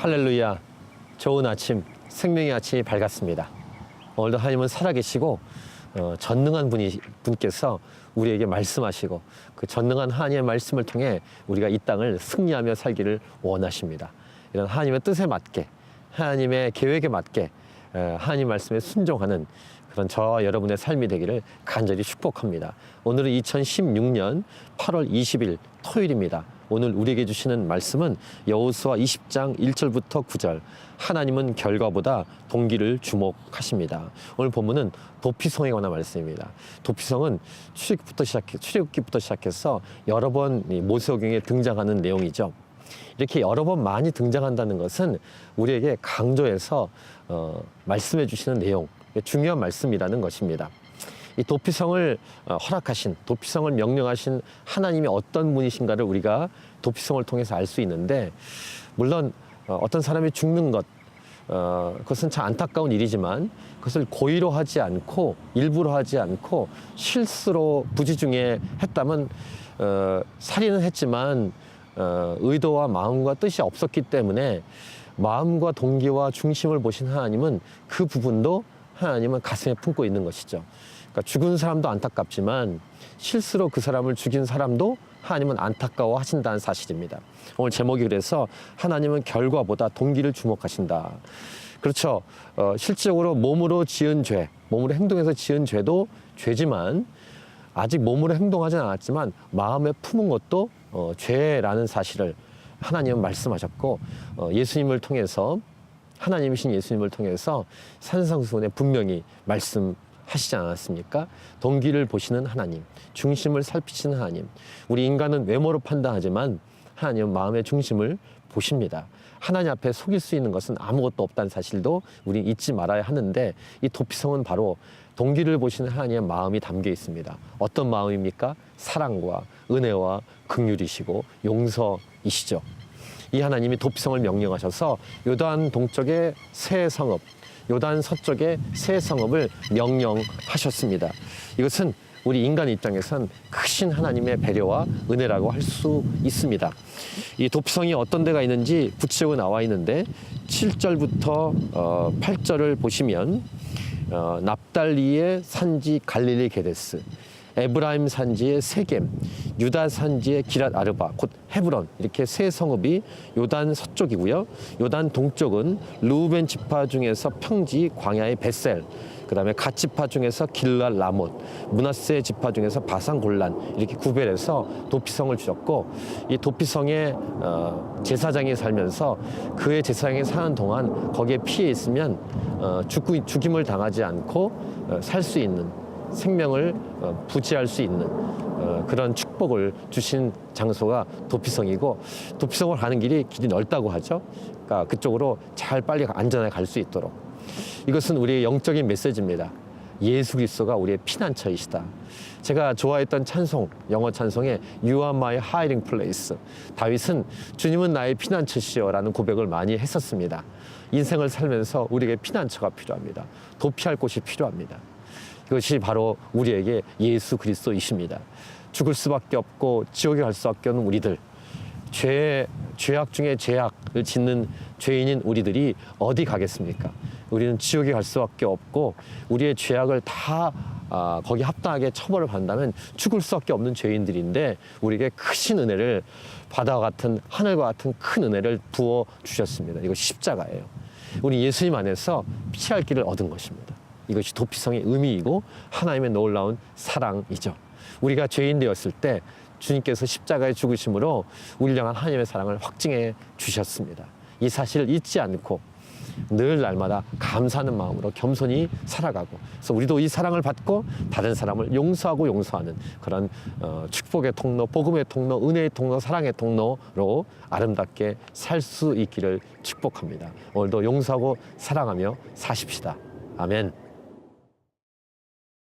할렐루야. 좋은 아침, 생명의 아침이 밝았습니다. 오늘도 하나님은 살아계시고 어, 전능한 분이 분께서 우리에게 말씀하시고 그 전능한 하나님의 말씀을 통해 우리가 이 땅을 승리하며 살기를 원하십니다. 이런 하나님의 뜻에 맞게 하나님의 계획에 맞게 에, 하나님 말씀에 순종하는 그런 저와 여러분의 삶이 되기를 간절히 축복합니다. 오늘은 2016년 8월 20일 토요일입니다. 오늘 우리에게 주시는 말씀은 여호수아 20장 1절부터 9절. 하나님은 결과보다 동기를 주목하십니다. 오늘 본문은 도피성에 관한 말씀입니다. 도피성은 출애굽부터 시작해 출애굽기부터 시작해서 여러 번이 모세오경에 등장하는 내용이죠. 이렇게 여러 번 많이 등장한다는 것은 우리에게 강조해서 어, 말씀해 주시는 내용, 중요한 말씀이라는 것입니다. 이 도피성을 어, 허락하신, 도피성을 명령하신 하나님이 어떤 분이신가를 우리가 도피성을 통해서 알 수 있는데, 물론 어, 어떤 사람이 죽는 것, 어, 그것은 참 안타까운 일이지만 그것을 고의로 하지 않고 일부러 하지 않고 실수로 부지 중에 했다면 어, 살인은 했지만 어, 의도와 마음과 뜻이 없었기 때문에 마음과 동기와 중심을 보신 하나님은 그 부분도 하나님은 가슴에 품고 있는 것이죠. 그러니까 죽은 사람도 안타깝지만 실수로 그 사람을 죽인 사람도 하나님은 안타까워 하신다는 사실입니다. 오늘 제목이 그래서 하나님은 결과보다 동기를 주목하신다. 그렇죠. 어, 실질적으로 몸으로 지은 죄, 몸으로 행동해서 지은 죄도 죄지만 아직 몸으로 행동하지는 않았지만 마음에 품은 것도 어, 죄라는 사실을 하나님은 말씀하셨고 어, 예수님을 통해서 하나님이신 예수님을 통해서 산상수훈에 분명히 말씀 하시지 않았습니까? 동기를 보시는 하나님, 중심을 살피시는 하나님. 우리 인간은 외모로 판단하지만 하나님은 마음의 중심을 보십니다. 하나님 앞에 속일 수 있는 것은 아무것도 없다는 사실도 우리 잊지 말아야 하는데 이 도피성은 바로 동기를 보시는 하나님의 마음이 담겨 있습니다. 어떤 마음입니까? 사랑과 은혜와 긍휼이시고 용서이시죠. 이 하나님이 도피성을 명령하셔서 요단 동쪽의 새 성읍, 요단 서쪽의 새 성읍을 명령하셨습니다. 이것은 우리 인간 입장에선 크신 하나님의 배려와 은혜라고 할 수 있습니다. 이 도피성이 어떤 데가 있는지 구체적으로 나와 있는데 7절부터 8절을 보시면 어, 납달리의 산지 갈릴리 게데스, 에브라임 산지의 세겜, 유다 산지의 기랏 아르바, 곧 헤브론 이렇게 세 성읍이 요단 서쪽이고요. 요단 동쪽은 루벤 지파 중에서 평지 광야의 베셀, 그다음에 갓 지파 중에서 길랄 라못, 문하세 지파 중에서 바산 골란 이렇게 구별해서 도피성을 주셨고 이 도피성에 어, 제사장이 살면서 그의 제사장이 사는 동안 거기에 피해 있으면 어, 죽, 죽임을 당하지 않고 어, 살수 있는 생명을 어, 부지할 수 있는 어, 그런 축복을 주신 장소가 도피성이고 도피성을 가는 길이 길이 넓다고 하죠. 그러니까 그쪽으로 잘 빨리 안전하게 갈 수 있도록 이것은 우리의 영적인 메시지입니다. 예수 그리스도가 우리의 피난처이시다. 제가 좋아했던 찬송, 영어 찬송에 You are my hiding place. 다윗은 주님은 나의 피난처시여라는 고백을 많이 했었습니다. 인생을 살면서 우리에게 피난처가 필요합니다. 도피할 곳이 필요합니다. 이것이 바로 우리에게 예수 그리스도이십니다. 죽을 수밖에 없고 지옥에 갈 수밖에 없는 우리들. 죄, 죄악 중에 죄악을 짓는 죄인인 우리들이 어디 가겠습니까? 우리는 지옥에 갈 수밖에 없고 우리의 죄악을 다 아, 거기 합당하게 처벌을 받는다면 죽을 수밖에 없는 죄인들인데 우리에게 크신 은혜를 바다와 같은 하늘과 같은 큰 은혜를 부어 주셨습니다. 이거 십자가예요. 우리 예수님 안에서 피할 길을 얻은 것입니다. 이것이 도피성의 의미이고 하나님의 놀라운 사랑이죠. 우리가 죄인 되었을 때 주님께서 십자가에 죽으심으로 우리를 향한 하나님의 사랑을 확증해 주셨습니다. 이 사실을 잊지 않고 늘 날마다 감사하는 마음으로 겸손히 살아가고 그래서 우리도 이 사랑을 받고 다른 사람을 용서하고 용서하는 그런 어, 축복의 통로, 복음의 통로, 은혜의 통로, 사랑의 통로로 아름답게 살 수 있기를 축복합니다. 오늘도 용서하고 사랑하며 사십시다. 아멘.